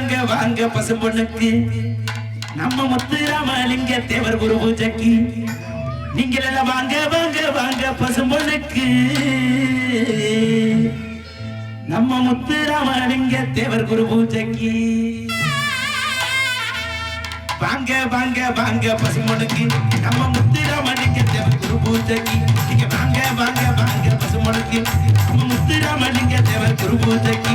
வாங்க வாங்க பசும்பொண்ணுக்கு. நம்ம முத்து ராமலிங்க தேவர் குரு பூஜைக்கு. நீங்கள் எல்லாம் வாங்க வாங்க வாங்க பசும்பொண்ணுக்கு. நம்ம முத்து ராமலிங்க தேவர் குரு பூஜைக்கு. வாங்க வாங்க வாங்க பசுமனுக்கு நம்ம முத்து ராமலிங்க தேவர் குரு பூஜைக்கு. நீங்க வாங்க வாங்க வாங்க பசுமனுக்கு நம்ம முத்து ராமலிங்க தேவர் குரு பூஜைக்கு.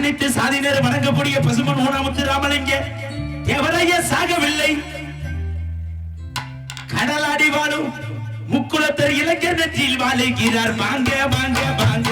அனைத்து சாதியினர் வணங்கக்கூடிய பசுமன் ஊனாமுத்து ராமலிங்க. எவரைய சாகவில்லை. கடலாடி வாழும் முக்குளத்தர் இளைஞர் நெற்றியில் வாழுகிறார். வாங்க வாங்க வாங்க.